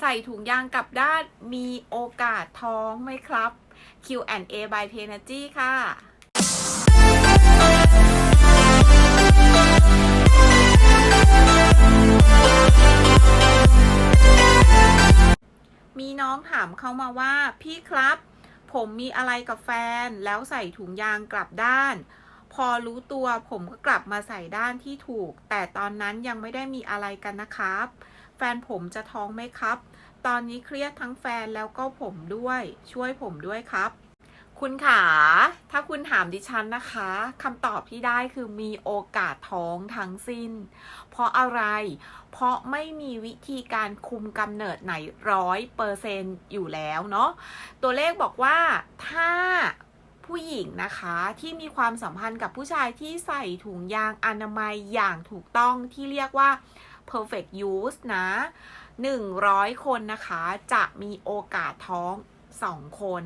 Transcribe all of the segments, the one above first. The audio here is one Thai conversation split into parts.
ใส่ถุงยางกลับด้านมีโอกาสท้องไหมครับ Q&A by p e n e r g y ค่ะมีน้องถามเข้ามาว่าพี่ครับ ผมมีอะไรกับแฟนแล้วใส่ถุงยางกลับด้าน พอรู้ตัวผมก็กลับมาใส่ด้านที่ถูก แต่ตอนนั้นยังไม่ได้มีอะไรกันนะครับ ฟนผมจะท้องไหมครับ ตอนนี้เครียดทั้งแฟนแล้วก็ผมด้วย ช่วยผมด้วยครับ คุณขาถ้าคุณถามดิฉันนะคะคำตอบที่ได้คือมีโอกาสท้องทั้งสิ้น เพราะอะไร เพราะไม่มีวิธีการคุมกำเนิดไหนร้อยเปอร์เซนอยู่แล้วเนาะ ตัวเลขบอกว่าถ้าผู้หญิงนะคะที่มีความสัมพันธ์กับผู้ชายที่ใส่ถุงยางอนามัยอย่างถูกต้องที่เรียกว่า perfect use นะ 100 คนนะคะ จะมีโอกาสท้อง 2 คน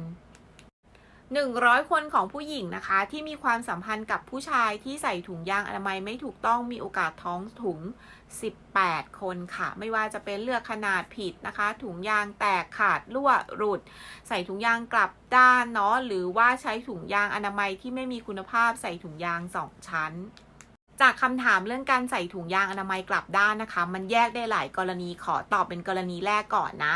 100 คนของผู้หญิงนะคะ ที่มีความสัมพันธ์กับผู้ชายที่ใส่ถุงยางอนามัยไม่ถูกต้องมีโอกาสท้องถุง 18 คนค่ะ ไม่ว่าจะเป็นเลือกขนาดผิดนะคะ ถุงยางแตกขาดรั่วหลุด ใส่ถุงยางกลับด้านเนาะหรือว่าใช้ถุงยางอนามัยที่ไม่มีคุณภาพใส่ถุงยาง 2 ชั้น จากคำถามเรื่องการใส่ถุงยางอนามัยกลับด้านนะคะ มันแยกได้หลายกรณีขอตอบเป็นกรณีแรกก่อนนะ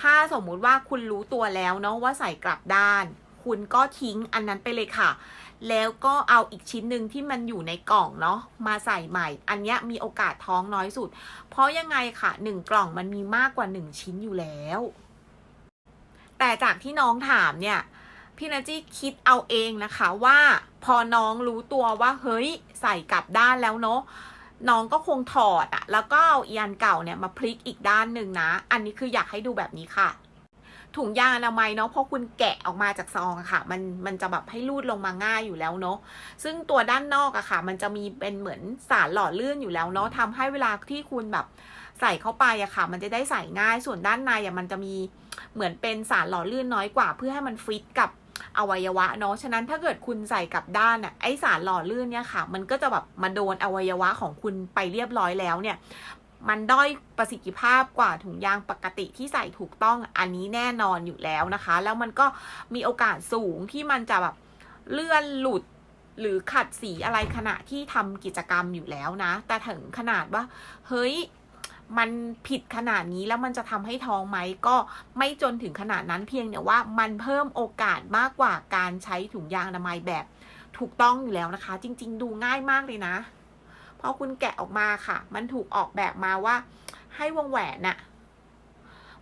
ถ้าสมมุติว่าคุณรู้ตัวแล้วเนาะว่าใส่กลับด้าน คุณก็ทิ้งอันนั้นไปเลยค่ะ แล้วก็เอาอีกชิ้นหนึ่งที่มันอยู่ในกล่องเนาะมาใส่ใหม่ อันนี้มีโอกาสท้องน้อยสุด เพราะยังไงค่ะหนึ่งกล่องมันมีมากกว่าหนึ่งชิ้นอยู่แล้ว แต่จากที่น้องถามเนี่ย พี่นาจี้คิดเอาเองนะคะว่าพอน้องรู้ตัวว่าเฮ้ยใส่กลับด้านแล้วเนาะน้องก็คงถอดอะแล้วก็เอาอีอันเก่าเนี่ยมาพลิกอีกด้านหนึ่งนะ อันนี้คืออยากให้ดูแบบนี้ค่ะ ถุงยางอนามัยเนาะพอคุณแกะออกมาจากซองอะค่ะ มันมันจะแบบให้รูดลงมาง่ายอยู่แล้วเนาะซึ่งตัวด้านนอกอะค่ะ มันจะมีเป็นเหมือนสารหล่อลื่นอยู่แล้วเนาะทำให้เวลาที่คุณแบบใส่เข้าไปอะค่ะ มันจะได้ใส่ง่ายส่วนด้านในอะมันจะมีเหมือนเป็นสารหล่อลื่นน้อยกว่า เพื่อให้มันฟิตกับ อวัยวะเนาะ ฉะนั้นถ้าเกิดคุณใส่กลับด้านอะไอสารหล่อลื่นเนี่ยค่ะ มันก็จะแบบมาโดนอวัยวะของคุณไปเรียบร้อยแล้วเนี่ย มันด้อยประสิทธิภาพกว่าถุงยางปกติที่ใส่ถูกต้องอันนี้แน่นอนอยู่แล้วนะคะ แล้วมันก็มีโอกาสสูงที่มันจะแบบเลื่อนหลุดหรือขัดสีอะไรขณะที่ทำกิจกรรมอยู่แล้วนะ แต่ถึงขนาดว่า เฮ้ย มันผิดขนาดนี้แล้วมันจะทำให้ท้องไหมก็ไม่จนถึงขนาดนั้นเพียงแต่ว่ามันเพิ่มโอกาสมากกว่าการใช้ถุงยางอนามัยแบบถูกต้องอยู่แล้วนะคะ จริง ๆ ดูง่ายมากเลยนะพอคุณแกะออกมาค่ะ มันถูกออกแบบมาว่า ให้วงแหวนน่ะ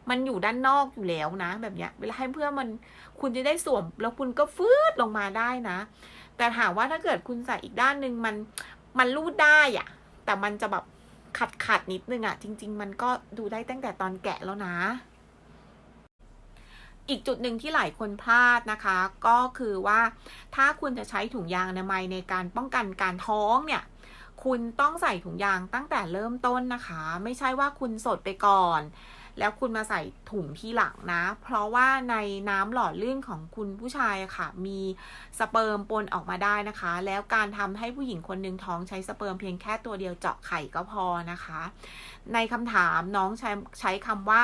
มันอยู่ด้านนอกอยู่แล้วนะ แบบเนี้ย เวลาให้เพื่อมันคุณจะได้สวม แล้วคุณก็ฟืดลงมาได้นะ แต่ถามว่าถ้าเกิดคุณใส่อีกด้านหนึ่งมันมันรูดได้อะแต่มันจะแบบ ขัดขัดๆนิดนึงอะจริง ๆ มันก็ดูได้ตั้งแต่ตอนแกะแล้วนะ อีกจุดหนึ่งที่หลายคนพลาดนะคะ ก็คือว่าถ้าคุณจะใช้ถุงยางอนามัยในการป้องกันการท้องเนี่ย คุณต้องใส่ถุงยางตั้งแต่เริ่มต้นนะคะ ไม่ใช่ว่าคุณสดไปก่อน แล้วคุณมาใส่ถุงที่หลังนะ เพราะว่าในน้ำหล่อลื่นของคุณผู้ชายค่ะ มีสเปิร์มปนออกมาได้นะคะ แล้วการทำให้ผู้หญิงคนหนึ่งท้องใช้สเปิร์มเพียงแค่ตัวเดียวเจาะไข่ก็พอนะคะ ในคำถามน้องใช้ใช้คำว่า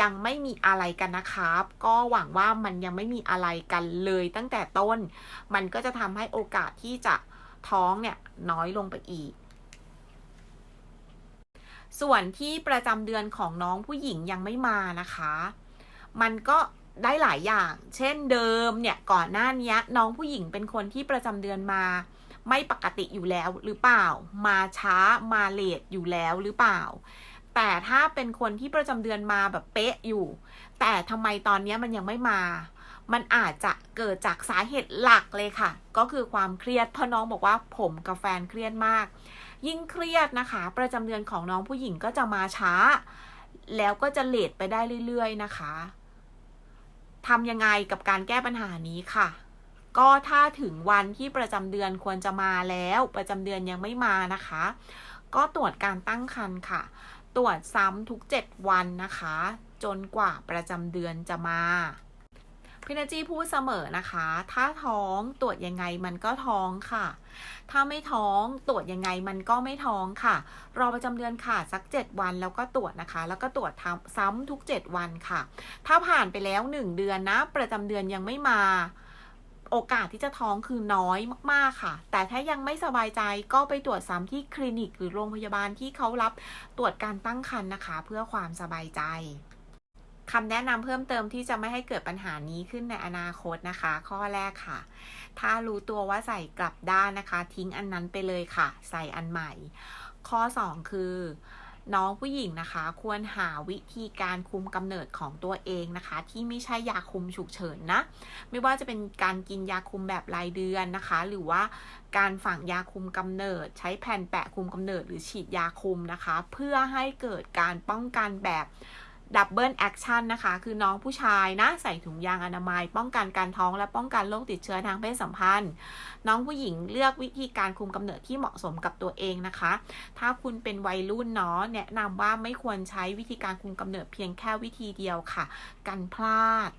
ยังไม่มีอะไรกันนะครับ ก็หวังว่ามันยังไม่มีอะไรกันเลยตั้งแต่ต้น มันก็จะทำให้โอกาสที่จะท้องเนี่ยน้อยลงไปอีก ส่วนที่ประจำเดือนของน้องผู้หญิงยังไม่มานะคะ มันก็ได้หลายอย่าง เช่นเดิมเนี่ยก่อนหน้านี้น้องผู้หญิงเป็นคนที่ประจำเดือนมา ไม่ปกติอยู่แล้วหรือเปล่า มาช้ามาเลทอยู่แล้วหรือเปล่า แต่ถ้าเป็นคนที่ประจำเดือนมาแบบเป๊ะอยู่ แต่ทำไมตอนนี้มันยังไม่มา มันอาจจะเกิดจากสาเหตุหลักเลยค่ะ ก็คือความเครียดเพราะน้องบอกว่าผมกับแฟนเครียดมาก ยิ่งเครียดนะคะ ประจำเดือนของน้องผู้หญิงก็จะมาช้า แล้วก็จะเลทไปได้เรื่อย ๆ นะคะทำยังไงกับการแก้ปัญหานี้ค่ะ ก็ถ้าถึงวันที่ประจำเดือนควรจะมาแล้ว ประจำเดือนยังไม่มานะคะ ก็ตรวจการตั้งครรภ์ค่ะ ตรวจซ้ำทุก 7 วันนะคะ จนกว่าประจำเดือนจะมา พี่นาจีพูดเสมอนะคะ ถ้าท้องตรวจยังไงมันก็ท้องค่ะ ถ้าไม่ท้องตรวจยังไงมันก็ไม่ท้องค่ะ รอประจำเดือนค่ะสัก 7 วันแล้วก็ตรวจนะคะ แล้วก็ตรวจซ้ำทุก 7 วันค่ะ ถ้าผ่านไปแล้ว 1 เดือนนะ ประจำเดือนยังไม่มาโอกาสที่จะท้องคือน้อยมากๆค่ะ แต่ถ้ายังไม่สบายใจก็ไปตรวจซ้ำที่คลินิกหรือโรงพยาบาลที่เขารับตรวจการตั้งครรภ์นะคะ เพื่อความสบายใจ คำแนะนำเพิ่มเติมที่จะไม่ให้เกิดปัญหานี้ขึ้นในอนาคตนะคะ ข้อแรกค่ะ ถ้ารู้ตัวว่าใส่กลับด้านนะคะ ทิ้งอันนั้นไปเลยค่ะ ใส่อันใหม่ ข้อ 2 คือน้องผู้หญิงนะคะ ควรหาวิธีการคุมกำเนิดของตัวเองนะคะ ที่ไม่ใช่ยาคุมฉุกเฉินนะ ไม่ว่าจะเป็นการกินยาคุมแบบรายเดือนนะคะ หรือว่าการฝังยาคุมกำเนิด ใช้แผ่นแปะคุมกำเนิดหรือฉีดยาคุมนะคะ เพื่อให้เกิดการป้องกันแบบ ดับเบิลแอคชั่นนะคะ คือน้องผู้ชายนะ ใส่ถุงยางอนามัย ป้องกันการท้องและป้องกันโรคติดเชื้อทางเพศสัมพันธ์ น้องผู้หญิงเลือกวิธีการคุมกำเนิดที่เหมาะสมกับตัวเองนะคะ ถ้าคุณเป็นวัยรุ่นเนาะแนะนำว่าไม่ควรใช้วิธีการคุมกำเนิดเพียงแค่วิธีเดียวค่ะ กันพลาด